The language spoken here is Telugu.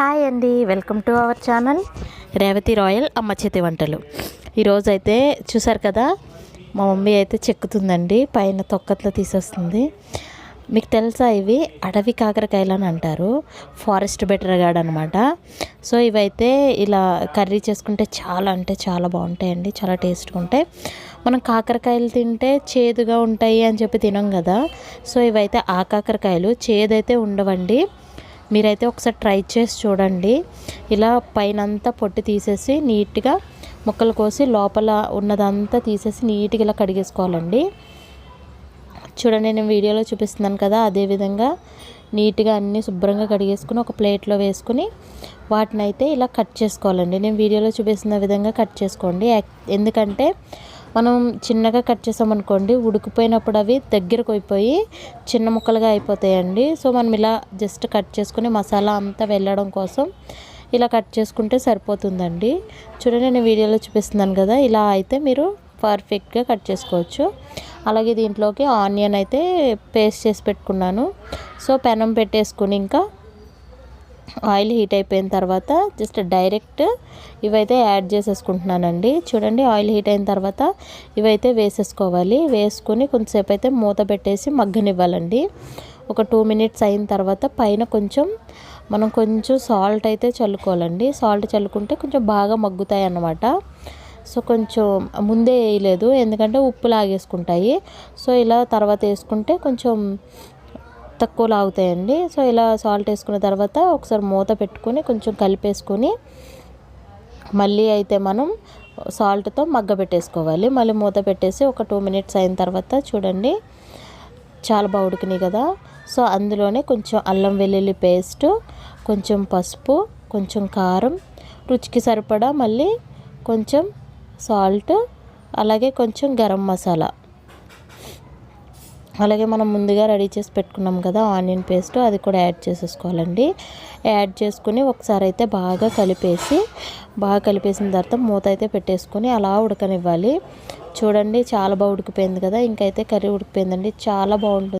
హాయ్ అండి welcome to our channel. Revathi royal అమ్మ చేతి వంటలు. ఈరోజైతే చూసారు కదా మా మమ్మీ అయితే చెక్కుతుందండి పైన తొక్కట్లో తీసేస్తుంది. మీకు తెలుసా ఇవి? అడవి కాకరకాయలు అని అంటారు. ఫారెస్ట్ బెటర్ గార్డ్ అనమాట సో ఇవైతే ఇలా కర్రీ చేసుకుంటే చాలా అంటే చాలా బాగుంటాయండి చాలా టేస్ట్గా ఉంటాయి. మనం కాకరకాయలు తింటే చేదుగా ఉంటాయి అని చెప్పి తినం కదా. సో ఇవైతే ఆ కాకరకాయలు చేదైతే ఉండవండి. మీరైతే ఒకసారి ట్రై చేసి చూడండి. ఇలా పైనంతా పొట్టు తీసేసి నీట్గా ముక్కలు కోసి లోపల ఉన్నదంతా తీసేసి నీట్గా ఇలా కడిగేసుకోవాలండి. చూడండి నేను వీడియోలో చూపిస్తున్నాను కదా అదేవిధంగా నీట్గా అన్నీ శుభ్రంగా కడిగేసుకుని ఒక ప్లేట్లో వేసుకుని వాటిని అయితే ఇలా కట్ చేసుకోవాలండి. నేను వీడియోలో చూపిస్తున్న విధంగా కట్ చేసుకోండి. ఎందుకంటే మనం చిన్నగా కట్ చేసామనుకోండి ఉడికిపోయినప్పుడు అవి దగ్గరకు అయిపోయి చిన్న ముక్కలుగా అయిపోతాయండి. సో మనం ఇలా జస్ట్ కట్ చేసుకుని మసాలా అంతా వెళ్ళడం కోసం ఇలా కట్ చేసుకుంటే సరిపోతుందండి. చూడండి నేను వీడియోలో చూపిస్తున్నాను కదా ఇలా అయితే మీరు పర్ఫెక్ట్గా కట్ చేసుకోవచ్చు. అలాగే దీంట్లోకి ఆనియన్ అయితే పేస్ట్ చేసి పెట్టుకున్నాను. సో పెనం పెట్టేసుకుని ఇంకా ఆయిల్ హీట్ అయిపోయిన తర్వాత జస్ట్ డైరెక్ట్ ఇవైతే యాడ్ చేసేసుకుంటున్నానండి. చూడండి ఆయిల్ హీట్ అయిన తర్వాత ఇవైతే వేసేసుకోవాలి. వేసుకొని కొంతసేపు అయితే మూత పెట్టేసి మగ్గనివ్వాలండి. ఒక టూ మినిట్స్ అయిన తర్వాత పైన కొంచెం మనం కొంచెం సాల్ట్ అయితే చల్లుకోవాలండి. సాల్ట్ చల్లుకుంటే కొంచెం బాగా మగ్గుతాయి అన్నమాట సో కొంచెం ముందే వేయలేదు. ఎందుకంటే ఉప్పు లాగేసుకుంటాయి. సో ఇలా తర్వాత వేసుకుంటే కొంచెం తక్కువ లాగుతాయండి. సో ఇలా సాల్ట్ వేసుకున్న తర్వాత ఒకసారి మూత పెట్టుకొని కొంచెం కలిపేసుకొని మళ్ళీ అయితే మనం సాల్ట్తో మగ్గ పెట్టేసుకోవాలి. మళ్ళీ మూత పెట్టేసి ఒక టూ మినిట్స్ అయిన తర్వాత చూడండి చాలా బాగా ఉడికినాయి కదా. సో అందులోనే కొంచెం అల్లం వెల్లుల్లి పేస్ట్ కొంచెం పసుపు కొంచెం కారం రుచికి సరిపడా మళ్ళీ కొంచెం సాల్ట్ అలాగే కొంచెం గరం మసాలా. అలాగే మనం ముందుగా రెడీ చేసి పెట్టుకున్నాం కదా ఆనియన్ పేస్ట్ అది కూడా యాడ్ చేసేసుకోవాలండి. యాడ్ చేసుకుని ఒకసారి అయితే బాగా కలిపేసి బాగా కలిపేసిన తర్వాత మూత అయితే పెట్టేసుకొని అలా ఉడకనివ్వాలి. చూడండి చాలా బాగా ఉడికిపోయింది కదా ఇంకైతే కర్రీ ఉడికిపోయిందండి చాలా బాగుంటుంది.